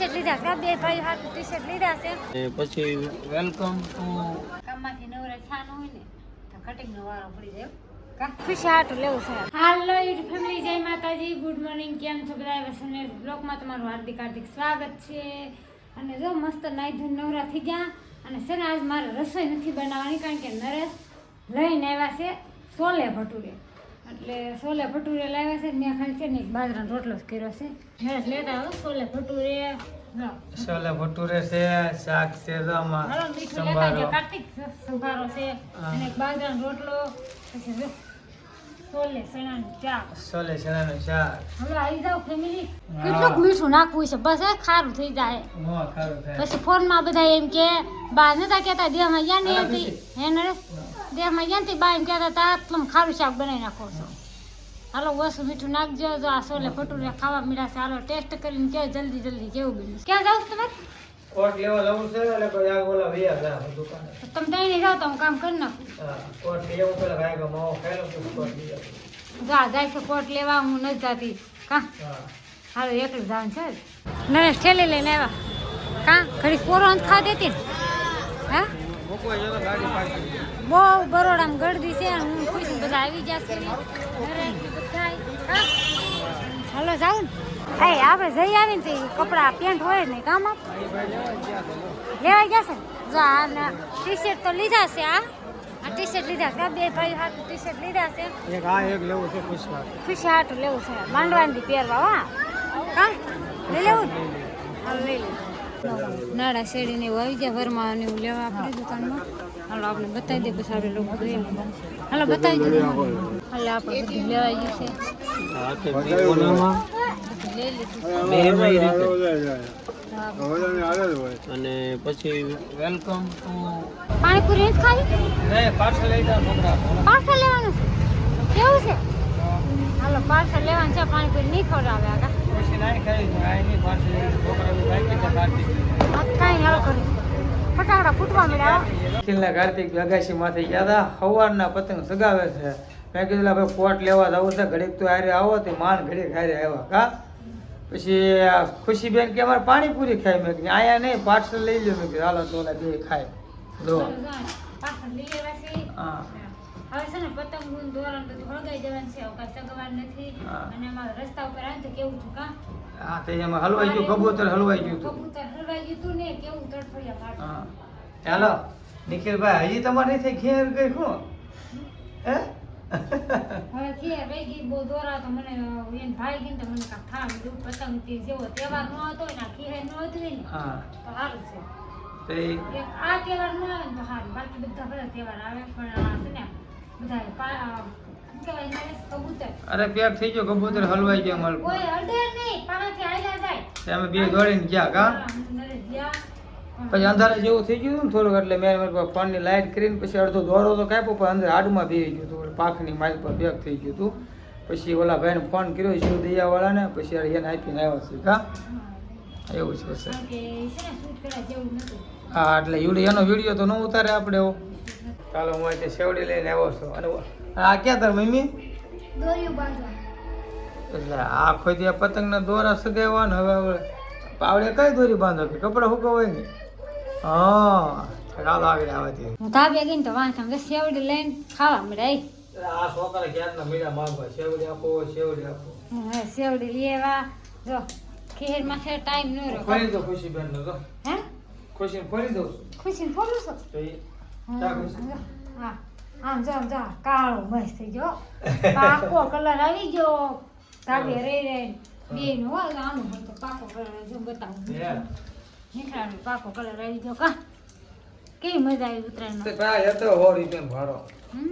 Shirt લીધા. કા બે ભાઈ હાથ ટી શર્ટ લીધા છે? એ પછી વેલકમ ટુ કામમાંથી નવરા છાનો હોય ને તો કટિંગ નો વારો પડી જાય. કા? ખુશી હાટું લેવું છે. હાલો યુટ્યુબ ફેમિલી જય માતાજી. ગુડ મોર્નિંગ કેમ છો બધા? વસને બ્લોગમાં તમારું હાર્દિક હાર્દિક સ્વાગત છે. અને જો મસ્ત નાઈ નવરા થઈ ગયા. અને છે ને આજ મારે રસોઈ નથી બનાવવાની કારણ કે નરેશ લઈને આવ્યા છે સોલે ભટુરે. એટલે સોલે ભટુરે લાવ્યા છે મેં ખાલી છે ને એક બાજરાનો રોટલો જ કર્યો છે. નરેશ લેતા આવો સોલે ભટુરે. છોલે ભટુરે છે શાક છે સંભારો. કાર્તિક સંભારો અને બાજરાનો રોટલો. પછી જો છોલે ચણાની ચા છોલે ચણાનું શાક. હવે આવી જાવ ફેમિલી કેટલું મીઠું નાખવું છે બસ એ ખારું થઈ જાય. મોં ખારું થાય. પછી ફોનમાં બધા એમ કે બા નતા કહેતા દેહમાં યા ને એમ એને. હે નરેશ? દેહમાં યાનથી બા એમ કહેતા તા આટલું ખારું શાક બનાવી નાખો છો. હાલો ઓછું મીઠું નાખજો જો આ સોલે ભટુરે ખાવા મળ્યા છે. હાલો ટેસ્ટ કરીને કહો જલ્દી જલ્દી કેવું બન્યું. ક્યાં જાવ તમારે? કોટ લેવા જવું છે એટલે કોઈ આ ઓલા ભૈયા જા દુકાને. તમે ત્યાં જાઓ તો હું કામ કરી નાખું. કોટ લેવું પેલા ભાઈ માવો ખાઈ લઉં કોટ લઈ જા જાય છે કોટ લેવા હું નથી જાતી. કા? હાલો એકલું જવાનું છે નરેશ ઠેલી લઈને આવ્યા. કા? ઘડી પોરો ખા દેતી હા? મૂકવા ગાડી પાછી બહુ બરોડામાં ગળદી છે અને હું ખુશ બધા આવી જશે હાલો જાવ ને. હા આપણે જઈ આવીને તો કપડાં પેન્ટ હોય ને કામ આપ. લેવાઈ જશે જો આ ટી શર્ટ તો લીધા છે આ આ ટી શર્ટ લીધા છે બે ભાઈ હાથ ટી શર્ટ લીધા છે. એક આ એક લેવું છે પુષ્પા ખુશ હાટું લેવું છે. માંડવાની પહેરવા હા. કા લઈ લેવું ને? લઈ લેવું નાડા શેડીને આવી જાય ભરમાં ને એવું લેવા આપણી દુકાનમાં. હાલો આપણે બતાવી દે પછી આપણે લોકો જોઈએ. હાલો બતાવી દે હાલો આપણે બધું લેવાઈ ગયું છે. અને પછી વેલકમ ટુ પાણીપુરી ખાવી? નહીં પાર્સલ પાર્સલ લેવાનું છે? કેવું છે? હાલો પાર્સલ લેવાનું છે પાણીપુરી નહીં ખવડાવે આગળ કાંઈ હાલો કરી ફટાકડા ફૂટવા મળ્યા નિખિલના કાર્તિક અગાશી માંથી ગયા હતા સવારના પતંગ સગાવે છે. મેં કીધું લા ભાઈ કોટ લેવા જવું છે. ઘડીક તો હારે આવો તે માન ઘડીક હારે આવ્યા કા? પછી આ ખુશીબેન કે અમારે પાણીપુરી ખાઈ મેં કીધું અહીંયા નહીં પાર્સલ લઈ લો મેં કીધું હાલો તો બે ખાય. જો. હા. હવે છે ને પતંગ ગુણ દોરણ બધું હળગાઈ જવાનું છે. કાંઈ નથી. અને અમારા રસ્તા ઉપર આવે તો કેવું છું કા? હા તે એમાં હલવાઈ ગયું કબૂતર હલવાઈ ગયું કબૂતર હલવાઈ ગયું તું ને કેવું તડફડિયા પાડે હા. ચાલો નિખિલભાઈ હજી તમારે નથી ઘેર ગઈ શું હે? હવે રહી ગઈ બહુ દોરા તો મને એને ભાઈ ગઈ તો મને બીજું પતંગ તે જેવો તહેવાર ન હતો ને આ ખીર ન હતું ને હા. તો સારું છે. તે આ તહેવાર ન આવે ને તો સારું બાકી બધા બધા તહેવાર આવે પણ આ છે ને બધા કબૂતર. અરે પેક થઈ ગયો કબૂતર હલવાઈ ગયો મારું કોઈ અડે નહીં પાસેથી આયલા જાય અમે બે દોડીને ગયા કા. પછી અંધારે જેવું થઈ ગયું ને થોડુંક એટલે મેં મારી પાસે ફોનની લાઇટ કરીને પછી અડધો દોરો તો કાપ્યો પણ અંદર હાડમાં બેસી ગયું હતું. પાખની મારી પર બેગ થઈ ગયું હતું. પછી ઓલા ભાઈને ફોન કર્યો શિવ દૈયાવાળાને પછી એને આપીને આવ્યો છે કા? એવું છે સર કારણ કે છે ને શૂટ કરવા જેવું નતું હા એટલે યુડી એનો વીડિયો તો ન ઉતારે આપણે એવો. ચાલો હું આજે શેવડી લઈને આવ્યો છું. અને આ ક્યાં તાર મમ્મી? દોર્યું બાંધવા. એટલે આ ખોદી દે પતંગના દોરા સગાવ્યા ને હવે હવે પાવડે કઈ દોરી બાંધો કે? કપડા હુકવાય ને હા ચાલો આગળ આવે છે હું ગઈ ને તો વાંચ સમજે સેવડી લઈને ખાવા મળે આ છોકરા ક્યારના મીરા માંગવા? સેવડી આપો સેવડી આપો. હે સેવડી લેવા જો ખેરમાં ખેર ટાઈમ ન રહ્યો. ફરી દો ખુશી બેન તો હે? ખુશી ફરી દો ખુશી ને દો તો એ હા આમ જો આમ જો. કાળો મસ્ત થઈ ગયો પાકો કલર આવી ગયો. ધાબે રહી રહી બે નો આનું હોય તો પાકો કલર જો બતાવું. નીકળાનો પાકો કલર આવી ગયો કા. કેવી મજા આવી તે ઉત્તરાયણમાં ભાઈ હતો સો રૂપિયા ભાડો હમ?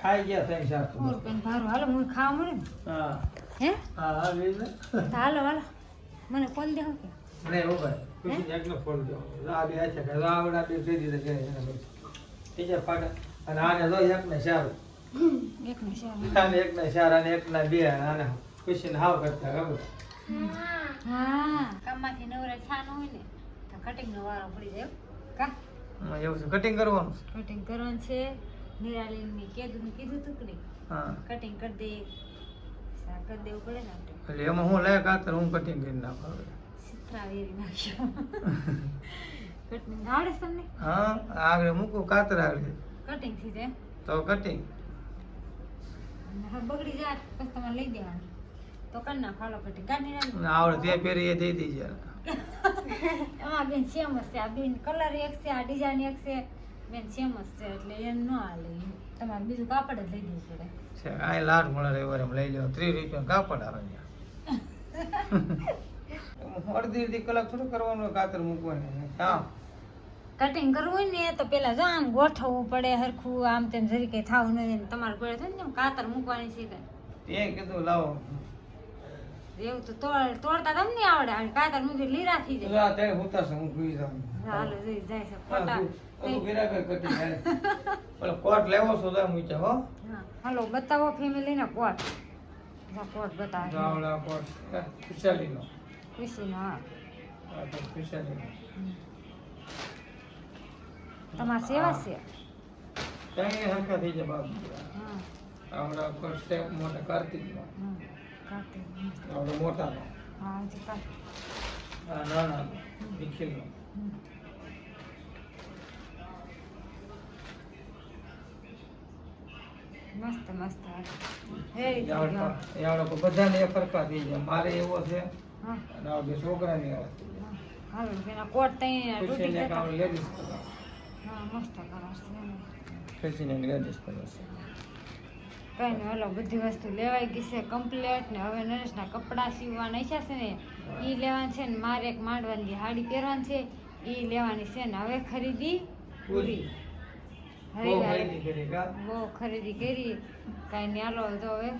ખાઈ ગયા થઈ શાક સો રૂપિયાનું ભાડું હાલો હું ખાવા મળે ને? હા. હે? હા હા લે તો હાલો હાલો. મને કોલ દેવો કે. નહીં હો? ભાઈ ખુશી એકનો ફોન દો. આ બે છે કે આવડા બે દઈ દીધા છે એને પછી. બીજા ફાટા. અને આને જો એકને ચાર એક ને ચાર અને એકના બે અને ખુશીને હાવ કરતા ખબર હા. કામમાંથી નવરા છાનો હોય ને તો કટિંગ નો વારો પડી જાય કા? હા, એવું છે. કટિંગ કરવાનું કટિંગ કરવાનું છે. નિરાલીન ને કીધું કીધું તું કે નહીં? હા. કટિંગ કરી દે. સા કરી દેવું પડે ને આપણે. એટલે એમાં હું લાયક આતર હું કટિંગ કરી નાખું. વેરી નાખ્યો. કટિંગ આવડે તમને? હા આગળ મૂકું કાતર આગળ. કટિંગ થઈ જાય. તો કટિંગ અને બગડી જાય પછી તમારે લઈ દેવાનું. તો કર નાખો હાલો કટિંગ કાઢી નાખો આવડે તે પહેરી એ દઈ દીજે. એમાં બેન સેમ હશે છે. આ બેન કલર એક છે આ ડિઝાઇન એક છે. બેન સેમ હશે છે એટલે એને ન હાલે. તમારે બીજું કાપડ જ લઈ દેવું પડે. છે આ લાડ મળે રવિવારે એમ લઈ લ્યો. ત્રીસ રૂપિયા કાપડ આવે અડધી અડધી કલાક થોડું કરવાનું કાતર મૂકવાની. હા. કટિંગ કરવું હોય ને તો પહેલાં જો આમ ગોઠવવું પડે હરખું. આમ તેમ જરી કંઈ થાવું નથી તમારે પડે થાય ને જેમ કાતર મૂકવાની છે કાંઈ. કીધું લાવો. એવું તો તોડ તોડતા તમને આવડે. અને કાતર મૂકી લીરા થઈ જાય. હા ત્યારે હુતા હું સુઈ જાઉં હાલો જઈ જાય છે. ફોટા ઓલું કોટ લેવો છો તો હો હાલો બતાવો ફેમિલી ને કોટ કોટ બતાવો. ગાવડા કોટ. ખુશાલીનો. ખુશીનો હા. ખુશાલીનો. તમારે સેવા છે. ત્યાં હરખા થઈ જાય બાપ હા. આવડા સ્ટેપ મોટા કાર્તિકનો. હમ મોટાનો. હા હજી કાઢી. આ નાનાનો નિખિલનો. મસ્ત મસ્ત. વેરી આવડો આવડો બધાને હરખા થઈ જાય. મારે એવો છે. અને બે છોકરાની આવે હાલો કોટ તઈ લેડીઝ મસ્ત કલર છે. કઈ નહીં ઓલો બધી વસ્તુ લેવાઈ ગઈ છે કમ્પ્લેટ ને હવે નરેશના કપડાં સીવવાના ઈચ્છા છે ને એ લેવાનું છે ને મારે એક માંડવાની સાડી પહેરવાની છે એ લેવાની છે ને હવે ખરીદી પૂરી. કરી કા? બહુ ખરીદી કરી. કાંઈ નહીં હાલો તો હવે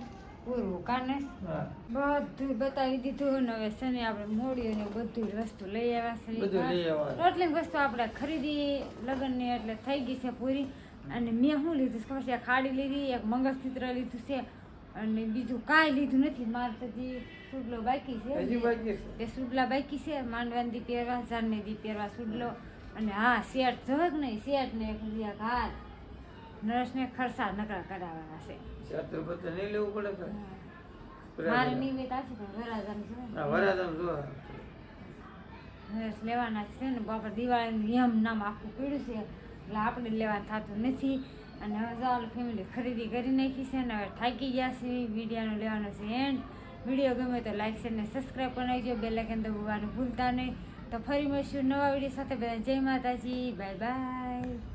પૂરું કાને બધું બતાવી દીધું ને હવે શનિ આપણે મોડ્યું ને બધું વસ્તુ લઈ આવ્યા છે. એટલી વસ્તુ આપણે ખરીદી લગ્નની એટલે થઈ ગઈ છે પૂરી. અને મેં શું લીધું છે ખબર છે? ખાડી લીધી એક મંગળસૂત્ર લીધું છે અને બીજું કાંઈ લીધું નથી. મારે તો હજી સુડલો બાકી છે. એ સુડલા બાકી છે. માંડવાની દી પહેરવા જાનને દી પહેરવા સુડલો. અને હા શેઠ જોવે કે નહીં શેઠ ને એક લીયા ઘાલ નર્સને ખર્ચા નકરા કરાવવાના છે. છાત્ર બત્ર નહીં લેવું પડે કે? મારી નિમિત્ત આ છે વરાધામ ને. હા જો નર્સ લેવાના છે ને બાપા દિવાળીનું નિયમ નામ આખું પીડ્યું છે. એટલે આપણે લેવાનું થતું નથી. અને હવે ચાલો ફેમિલી ખરીદી કરી નાખી છે અને હવે થાકી ગયા છે વિડીયોનો લેવાનો છે એન્ડ વીડિયો ગમે તો લાઈક છે ને સબસ્ક્રાઈબ કરી નાખજો બે લાઈકન દબાવવાનું ભૂલતા નહીં. તો ફરી મળીશું નવા વીડિયો સાથે. બધા જય માતાજી બાય બાય